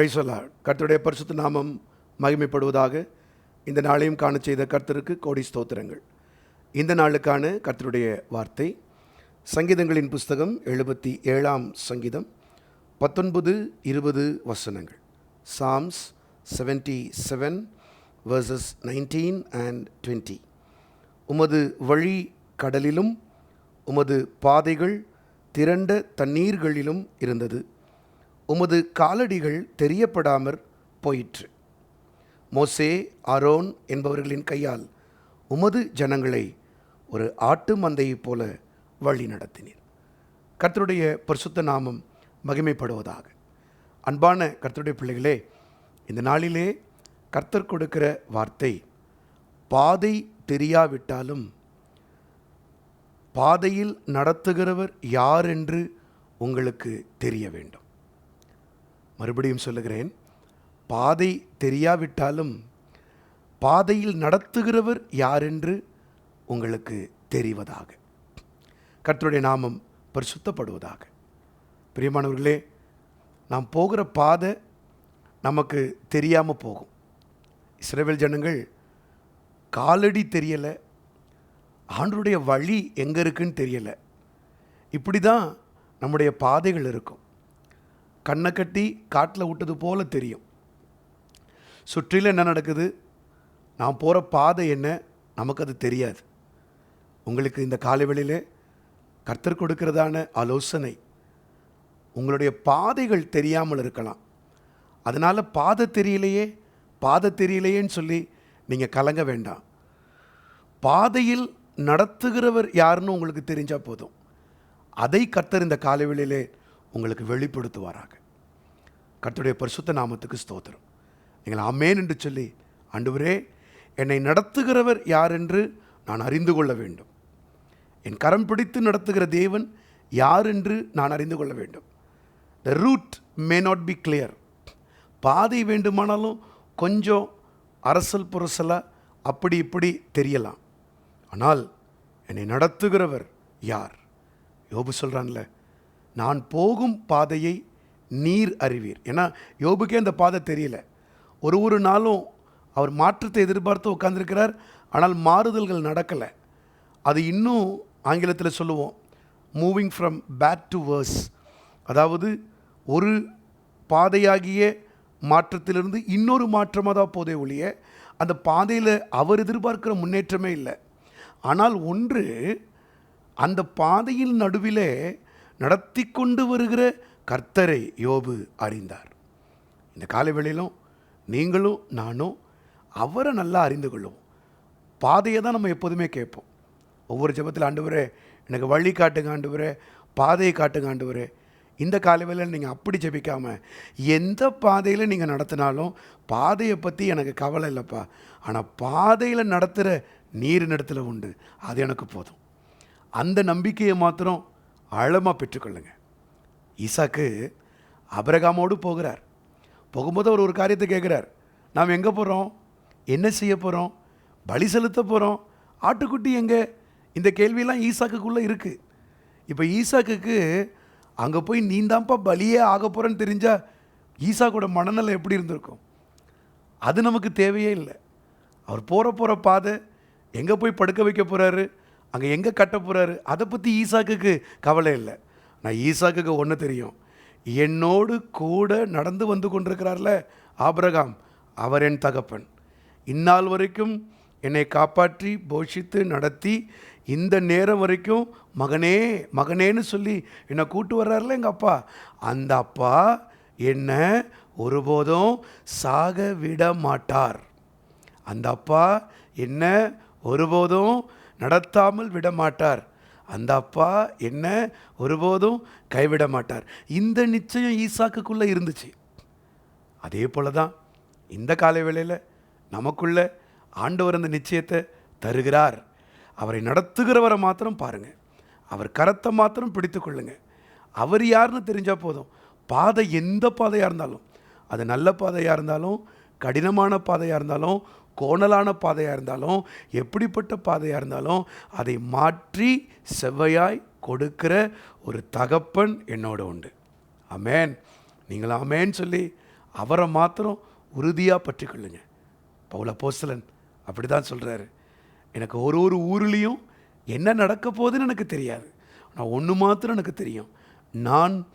பிரைசலா கர்த்தருடைய பரிசுத்த நாமம் மகிமைப்படுவதாக இந்த நாளையும் காண செய்த கர்த்தருக்கு கோடி ஸ்தோத்திரங்கள். இந்த நாளுக்கான கர்த்தருடைய வார்த்தை சங்கீதங்களின் புஸ்தகம் எழுபத்தி ஏழாம் சங்கீதம் பத்தொன்பது இருபது வசனங்கள். Psalms seventy seven verses nineteen and twenty உமது வழி கடலிலும் உமது பாதைகள் திரண்ட தண்ணீர்களிலும் இருந்தது. உமது காலடிகள் தெரியப்படாமற் போயிற்று. மோசே ஆரோன் என்பவர்களின் கையால் உமது ஜனங்களை ஒரு ஆட்டு மந்தையைப் போல வழி நடத்தினீர். கர்த்தருடைய பரிசுத்த நாமம் மகிமைப்படுவதாக. அன்பான கர்த்தருடைய பிள்ளைகளே இந்த நாளிலே கர்த்தர் கொடுக்கிற வார்த்தை பாதை தெரியாவிட்டாலும் பாதையில் நடத்துகிறவர் யார் என்று உங்களுக்கு தெரிய வேண்டும். மறுபடியும் சொல்லுகிறேன் பாதை தெரியாவிட்டாலும் பாதையில் நடத்துகிறவர் யார் என்று உங்களுக்கு தெரிவதாக. கர்த்தருடைய நாமம் பரிசுத்தப்படுவதாக. பிரியமானவர்களே நாம் போகிற பாதை நமக்கு தெரியாமல் போகும். இஸ்ரேவேல் ஜனங்கள் காலடி தெரியலை ஆண்டருடைய வழி எங்கே இருக்குன்னு தெரியலை. இப்படி தான் நம்முடைய பாதைகள் இருக்கும். கண்ணை கட்டி காட்டில் விட்டது போல் தெரியும். சுற்றிலும் என்ன நடக்குது? நான் போகிற பாதை என்ன? நமக்கு அது தெரியாது. உங்களுக்கு இந்த காலைவெளியில் கர்த்தர் கொடுக்கிறதான ஆலோசனை. உங்களுடைய பாதைகள் தெரியாமல் இருக்கலாம். அதனால் பாதை தெரியலையே பாதை தெரியலையேன்னு சொல்லி நீங்கள் கலங்க வேண்டாம். பாதையில் நடத்துகிறவர் யாருன்னு உங்களுக்கு தெரிஞ்சால் போதும். அதை கர்த்தர் இந்த காலைவெளியிலே உங்களுக்கு வெளிப்படுத்துவாராக. கர்த்தருடைய பரிசுத்த நாமத்துக்கு ஸ்தோத்திரம். நீங்கள் அமேன் என்று சொல்லி ஆண்டவரே என்னை நடத்துகிறவர் யார் என்று நான் அறிந்து கொள்ள வேண்டும். என் கரம் பிடித்து நடத்துகிற தேவன் யார் என்று நான் அறிந்து கொள்ள வேண்டும். The route may not be clear பாதை வேண்டுமானாலும் கொஞ்சம் அரசல் புரசலாக அப்படி இப்படி தெரியலாம். ஆனால் என்னை நடத்துகிறவர் யார்? யோபு சொல்கிறான்ல நான் போகும் பாதையை நீர் அறிவீர். ஏன்னா யோபுக்கே அந்த பாதை தெரியல. ஒரு ஒரு நாளும் அவர் மாற்றத்தை எதிர்பார்த்து உட்காந்துருக்கிறார் ஆனால் மாறுதல்கள் நடக்கலை. அது இன்னும் ஆங்கிலத்தில் சொல்லுவோம் moving from bad to worse அதாவது ஒரு பாதையாகிய மாற்றத்திலிருந்து இன்னொரு மாற்றமாக தான் போதே ஒழிய அந்த பாதையில் அவர் எதிர்பார்க்கிற முன்னேற்றமே இல்லை. ஆனால் ஒன்று அந்த பாதையின் நடுவிலே நடத்தி கொண்டு வருகிற கர்த்தரை யோபு அறிந்தார். இந்த காலவேளையிலும் நீங்களும் நானும் அவரை நல்லா அறிந்து கொள்ளுவோம். பாதையை தான் நம்ம எப்போதுமே கேட்போம். ஒவ்வொரு ஜபத்தில் ஆண்டவரே எனக்கு வழி காட்டுங்க ஆண்டவரே பாதையை காட்டுங்க ஆண்டவரே. இந்த காலவேளையில் நீங்கள் அப்படி ஜபிக்காமல் எந்த பாதையில் நீங்கள் நடத்தினாலும் பாதையை பற்றி எனக்கு கவலை இல்லைப்பா. ஆனால் பாதையில் நடத்துகிற நீர் நடத்தில் உண்டு. அது எனக்கு போதும். அந்த நம்பிக்கையை மாத்திரம் ஆழமாக பெற்றுக்கொள்ளுங்க. ஈசாக்கு அபரகாமோடு போகிறார். போகும்போது அவர் ஒரு காரியத்தை கேட்குறார். நாம் எங்கே போகிறோம் என்ன செய்ய போகிறோம் பலி செலுத்த போகிறோம் ஆட்டுக்குட்டி எங்கே? இந்த கேள்வியெல்லாம் ஈசாக்குக்குள்ளே இருக்குது இப்போ ஈசாக்குக்கு அங்கே போய் நீந்தாப்பா பலியே ஆக போகிறேன்னு தெரிஞ்சால் ஈசாக்கோட மனநிலை எப்படி இருந்திருக்கும்? அது நமக்கு தேவையே இல்லை. அவர் போகிற போகிற பாதை எங்கே போய் படுக்க வைக்க போகிறாரு அங்கே எங்கே கட்ட போகிறாரு அதை பற்றி ஈசாக்குக்கு கவலை இல்லை. நான் ஈசாக்குக்கு ஒன்று தெரியும். என்னோடு கூட நடந்து வந்து கொண்டிருக்கிறார்ல ஆபிரகாம் அவர் என் தகப்பன். இந்நாள் வரைக்கும் என்னை காப்பாற்றி போஷித்து நடத்தி இந்த நேரம் வரைக்கும் மகனே மகனேன்னு சொல்லி என்னை கூட்டு வர்றாருல எங்கள் அப்பா. அந்த அப்பா என்ன ஒருபோதும் சாக விட மாட்டார். அந்த அப்பா என்ன ஒருபோதும் நடத்தாமல் விட மாட்டார் அந்த அப்பா என்ன ஒருபோதும் கைவிட மாட்டார் இந்த நிச்சயம் ஈசாக்குக்குள்ளே இருந்துச்சு. அதே போல தான் இந்த காலை வேளையில் நமக்குள்ள ஆண்டவர் அந்த நிச்சயத்தை தருகிறார். அவரை நடத்துகிறவரை மாத்திரம் பாருங்கள் அவர் கரத்தை மாத்திரம் பிடித்து கொள்ளுங்க. அவர் யாருன்னு தெரிஞ்சால் போதும். பாதை எந்த பாதையாக இருந்தாலும் அது நல்ல பாதையாக இருந்தாலும் கடினமான பாதையாக இருந்தாலும் கோணலான பாதையாக இருந்தாலும் எப்படிப்பட்ட பாதையாக இருந்தாலும் அதை மாற்றி செவ்வையாய் கொடுக்கிற ஒரு தகப்பன் என்னோட உண்டு. அமேன் நீங்கள் அமேன் சொல்லி அவரை மாத்திரம் உறுதியாக பற்றிக்கொள்ளுங்க பவுல போஸ்தலன் அப்படி தான் சொல்கிறாரு எனக்கு ஒரு ஒரு ஊர்லேயும் என்ன நடக்க போகுதுன்னு எனக்கு தெரியாது. நான் ஒன்று மாத்திரம் எனக்கு தெரியும். நான்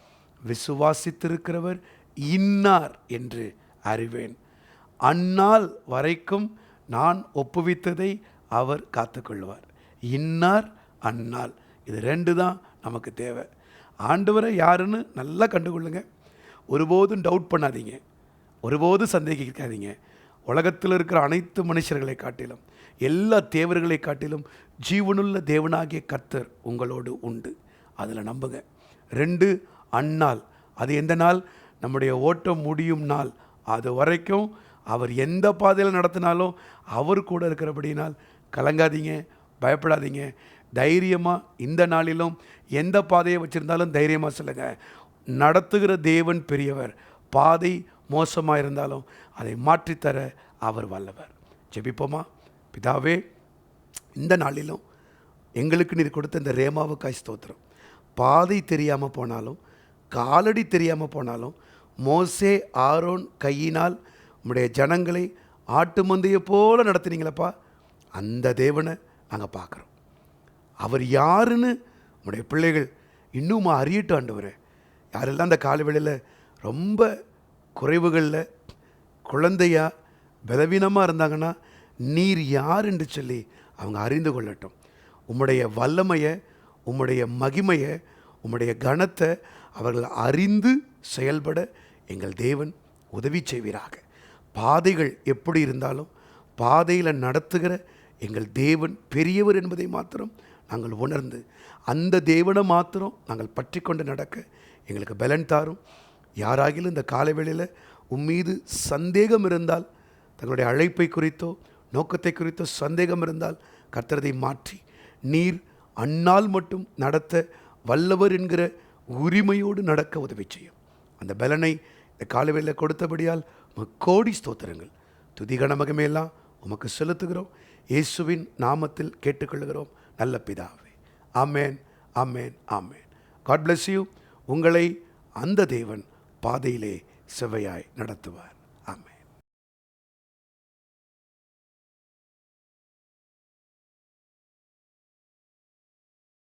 விசுவாசித்திருக்கிறவர் இன்னார் என்று அறிவேன். அந்நாள் வரைக்கும் நான் ஒப்புவித்ததை அவர் காத்துக்கொள்வார். இன்னார் அந்நாள். இது ரெண்டு தான் நமக்கு தேவை. ஆண்டவரை யாருன்னு நல்லா கண்டுகொள்ளுங்க. ஒருபோதும் டவுட் பண்ணாதீங்க. ஒருபோதும் சந்தேகிக்காதீங்க. உலகத்தில் இருக்கிற அனைத்து மனுஷர்களை காட்டிலும் எல்லா தேவர்களை காட்டிலும் ஜீவனுள்ள தேவனாகிய கர்த்தர் உங்களோடு உண்டு. அதில் நம்புங்க. ரெண்டு அந்நாள். அது எந்த நாள்? நம்முடைய ஓட்டம் முடியும் நாள். அது வரைக்கும் அவர் எந்த பாதையில் நடத்தினாலும் அவர் கூட இருக்கிறபடினால் கலங்காதீங்க பயப்படாதீங்க. தைரியமாக இந்த நாளிலும் எந்த பாதையை வச்சுருந்தாலும் தைரியமாக சொல்லுங்கள் நடத்துகிற தேவன் பெரியவர். பாதை மோசமாக இருந்தாலும் அதை மாற்றித்தர அவர் வல்லவர். ஜெபிப்போமா? பிதாவே இந்த நாளிலும் எங்களுக்கு நீர் கொடுத்த இந்த ரேமாவுக்காய் ஸ்தோத்திரம். பாதை தெரியாமல் போனாலும் காலடி தெரியாமல் போனாலும் மோசே ஆரோன் கையினால் உம்முடைய ஜனங்களை ஆட்டு மந்தையை போல நடத்துனீங்களப்பா. அந்த தேவனை நாங்கள் பார்க்குறோம். அவர் யாருன்னு உம்முடைய பிள்ளைகள் இன்னும் அறியட்டும் ஆண்டவர். யாரெல்லாம் அந்த காலவெளியில் ரொம்ப குறைவுகளில் குழந்தையா பலவீனமாக இருந்தாங்கன்னா நீர் யார் என்று சொல்லி அவங்க அறிந்து கொள்ளட்டும். உம்முடைய வல்லமையை உம்முடைய மகிமையை உம்முடைய கனத்தை அவர்கள் அறிந்து செயல்பட எங்கள் தேவன் உதவி செய்வீராக. பாதைகள் எப்படி இருந்தாலும் பாதையில் நடத்துகிற எங்கள் தேவன் பெரியவர் என்பதை மாத்திரம் நாங்கள் உணர்ந்து அந்த தேவனை மாத்திரம் நாங்கள் பற்றி கொண்டு நடக்க எங்களுக்கு பலன் தாரும். யாராகிலும் இந்த காலவேளையில் உம்மீது சந்தேகம் இருந்தால் தங்களுடைய அழைப்பை குறித்தோ நோக்கத்தை குறித்தோ சந்தேகம் இருந்தால் கர்த்தரதை மாற்றி நீர் அன்னால் மட்டும் நடத்த வல்லவர் என்கிற உரிமையோடு நடக்க உதவி செய்யும். அந்த பலனை இந்த காலவேளையில் கொடுத்தபடியால் கோடி ஸ்தோத்திரங்கள். துதிகன மகிமையெல்லாம் உமக்கு செலுத்துகிறோம். இயேசுவின் நாமத்தில் கேட்டுக்கொள்கிறோம் நல்ல பிதாவே. ஆமேன் ஆமேன் ஆமேன். காட் பிளஸ் யூ உங்களை அந்த தேவன் பாதையிலே செவ்வையாய் நடத்துவார்.